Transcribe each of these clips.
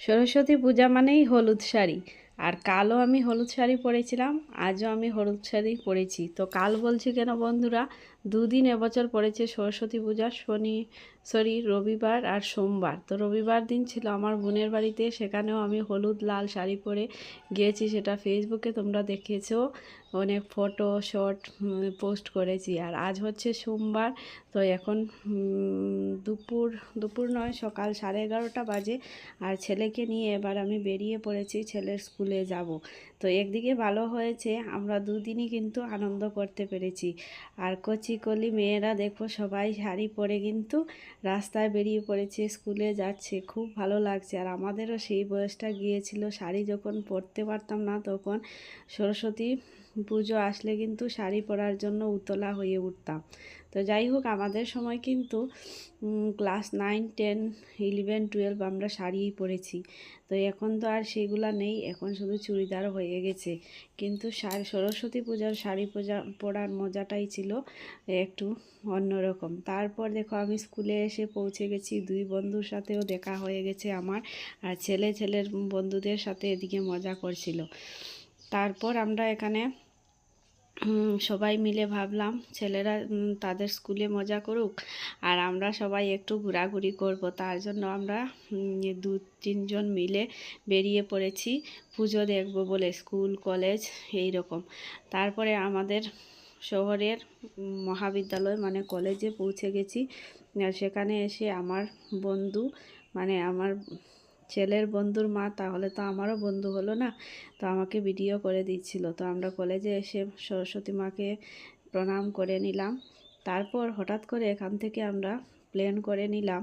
সরস্বতী পূজা মানেই হলুদ শাড়ি। আর কালও আমি হলুদ শাড়ি পরেছিলাম, আজও আমি হলুদ শাড়ি পরেছি। তো কাল বলছি কেন বন্ধুরা, দুদিন এবছর পড়েছে সরস্বতী পূজা, শনি, সরি, রবিবার আর সোমবার। তো রবিবার দিন ছিল আমার বোনের বাড়িতে, সেখানেও আমি হলুদ লাল শাড়ি পরে গিয়েছি, সেটা ফেসবুকে তোমরা দেখেছ অনেক ফটো, শর্ট পোস্ট করেছি। আর আজ হচ্ছে সোমবার, তো এখন দুপুর দুপুর নয়, সকাল সাড়ে এগারোটা বাজে। আর ছেলেকে নিয়ে এবার আমি বেরিয়ে পড়েছি, ছেলের স্কুলে যাব। তো একদিকে ভালো হয়েছে, আমরা দুদিনই কিন্তু আনন্দ করতে পেরেছি। আর কচি কলি মেয়েরা দেখো সবাই শাড়ি পরে কিন্তু রাস্তায় বেরিয়ে পড়েছে, স্কুলে যাচ্ছে, খুব ভালো লাগছে। আর আমাদেরও সেই বয়সটা গিয়েছিল, শাড়ি যখন পরতে পারতাম না তখন সরস্বতী পুজো আসলে কিন্তু শাড়ি পরার জন্য উতলা হয়ে উঠতাম। তো যাই হোক, আমাদের সময় কিন্তু class nine ten eleven twelve আমরা শাড়িই পরেছি। তো এখন তো আর সেগুলা নেই, এখন শুধু চুড়িদার হয়ে গেছে। কিন্তু সরস্বতী পূজার শাড়ি পূজা, পরার মজাটাই ছিল একটু অন্যরকম। তারপর দেখো, আমি স্কুলে এসে পৌঁছে গেছি, দুই বন্ধুর সাথেও দেখা হয়ে গেছে আমার, আর ছেলে, ছেলের বন্ধুদের সাথে এদিকে মজা করছিল। তারপর আমরা এখানে সবাই মিলে ভাবলাম ছেলেরা তাদের স্কুলে মজা করুক আর আমরা সবাই একটু ঘোরাঘুরি করব। তার জন্য আমরা দু তিনজন মিলে বেরিয়ে পড়েছি। পুজো দেখব বলে স্কুল, কলেজ এই রকম তারপরে আমাদের শহরের মহাবিদ্যালয় মানে কলেজে পৌঁছে গেছি। সেখানে এসে আমার বন্ধু মানে আমার ছেলের বন্ধুর মা, তাহলে তো আমারও বন্ধু হলো না। তো আমাকে ভিডিও করে দিচ্ছিল। তো আমরা কলেজে এসে সরস্বতী মাকে প্রণাম করে নিলাম। তারপর হঠাৎ করে এখান থেকে আমরা প্ল্যান করে নিলাম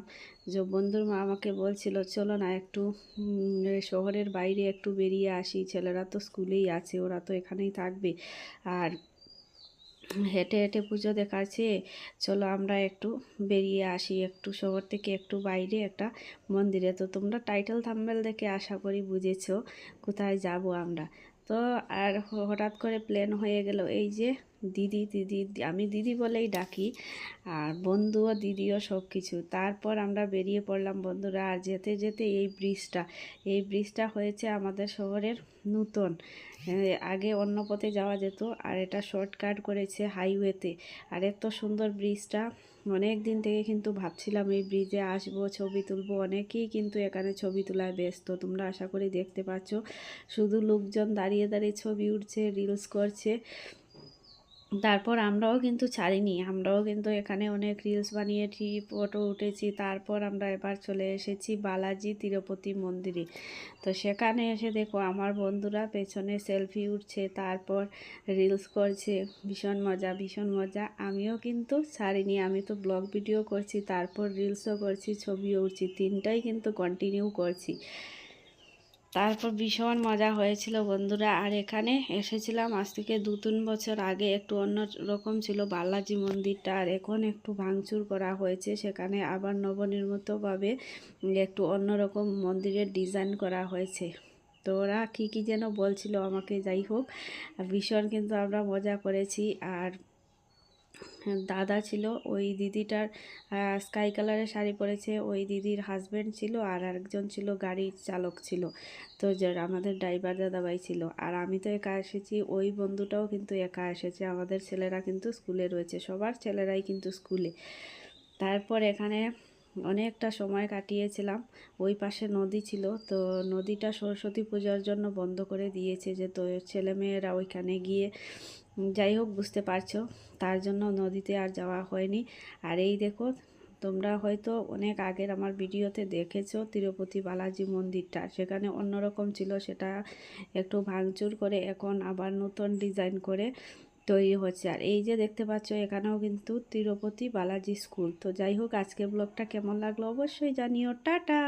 যে বন্ধুর মা আমাকে বলছিল, চলো না একটু শহরের বাইরে একটু বেরিয়ে আসি। ছেলেরা তো স্কুলেই আছে, ওরা তো এখানেই থাকবে। আর হেঁটে হেঁটে পুজো দেখাচ্ছে। চলো আমরা একটু বেরিয়ে আসি, একটু শহর থেকে একটু বাইরে একটা মন্দিরে। তো তোমরা টাইটেল থাম্বেল দেখে আশা করি বুঝেছ কোথায় যাব আমরা। তো আর হঠাৎ করে প্ল্যান হয়ে গেল এই যে দিদি দিদি আমি দিদি বলেই ডাকি আর বন্ধুও, দিদিও সব কিছু তারপর আমরা বেরিয়ে পড়লাম বন্ধুরা আর যেতে যেতে এই ব্রিজটা এই ব্রিজটা হয়েছে আমাদের শহরের নূতন। আগে অন্য পথে যাওয়া যেত আর এটা শর্টকাট করেছে হাইওয়েতে। আর এত সুন্দর ব্রিজটা অনেক দিন থেকে কিন্তু ভাবছিলাম এই ব্রিজে আসব, ছবি তুলবো, অনেকেই কিন্তু এখানে ছবি তোলায় ব্যস্ত, তোমরা আশা করি দেখতে পাচ্ছ। শুধু লোকজন দাঁড়িয়ে দাঁড়িয়ে ছবি উঠছে, রিলস করছে। তারপর আমরাও কিন্তু ছাড়িনি, আমরাও কিন্তু এখানে অনেক রিলস বানিয়েছি ফটো উঠেছি। তারপর আমরা এবার চলে এসেছি বালাজি তিরুপতি মন্দিরে। তো সেখানে এসে দেখো আমার বন্ধুরা পেছনে সেলফি উঠছে, তারপর রিলস করছে। ভীষণ মজা ভীষণ মজা। আমিও কিন্তু ছাড়িনি, আমি তো ব্লগ ভিডিও করছি, তারপর রিলসও করছি, ছবিও উঠছি। তিনটাই কিন্তু কন্টিনিউ করছি। তারপর ভীষণ মজা হয়েছিল বন্ধুরা। আর এখানে এসেছিলাম আজ থেকে দু তিন বছর আগে। একটু অন্য রকম ছিল বালাজি মন্দিরটা। আর এখন একটু ভাঙচুর করা হয়েছে। সেখানে আবার নবনির্মিতভাবে একটু অন্যরকম মন্দিরের ডিজাইন করা হয়েছে। তো ওরা কী কী যেন বলছিল আমাকে যাই হোক। ভীষণ কিন্তু আমরা মজা করেছি। আর দাদা ছিল, ওই দিদিটার স্কাই কালারের শাড়ি পরেছে, ওই দিদির হাজব্যান্ড ছিল আর আরেকজন ছিল গাড়ির চালক ছিল। তো আমাদের ড্রাইভার দাদাভাই ছিল। আর আমি তো একা এসেছি, ওই বন্ধুটাও কিন্তু একা এসেছে। আমাদের ছেলেরা কিন্তু স্কুলে রয়েছে, সবার ছেলেরাই কিন্তু স্কুলে তারপর এখানে অনেকটা সময় কাটিয়েছিলাম। ওই পাশে নদী ছিল, তো নদীটা সরস্বতী পূজার জন্য বন্ধ করে দিয়েছে যে তো ছেলেমেয়েরা ওইখানে গিয়ে যাই হোক বুঝতে পারছ, তার জন্য নদীতে আর যাওয়া হয়নি। আর এই দেখো, তোমরা হয়তো অনেক আগের আমার ভিডিওতে দেখেছ তিরুপতি বালাজি মন্দিরটা। সেখানে অন্যরকম ছিল, সেটা একটু ভাঙচুর করে এখন আবার নতুন ডিজাইন করে তৈরি হচ্ছে। আর এই যে দেখতে পাচ্ছ, এখানেও কিন্তু তিরুপতি বালাজি স্কুল। তো যাই হোক আজকে ব্লগটা কেমন লাগল অবশ্যই জানিও। টাটা!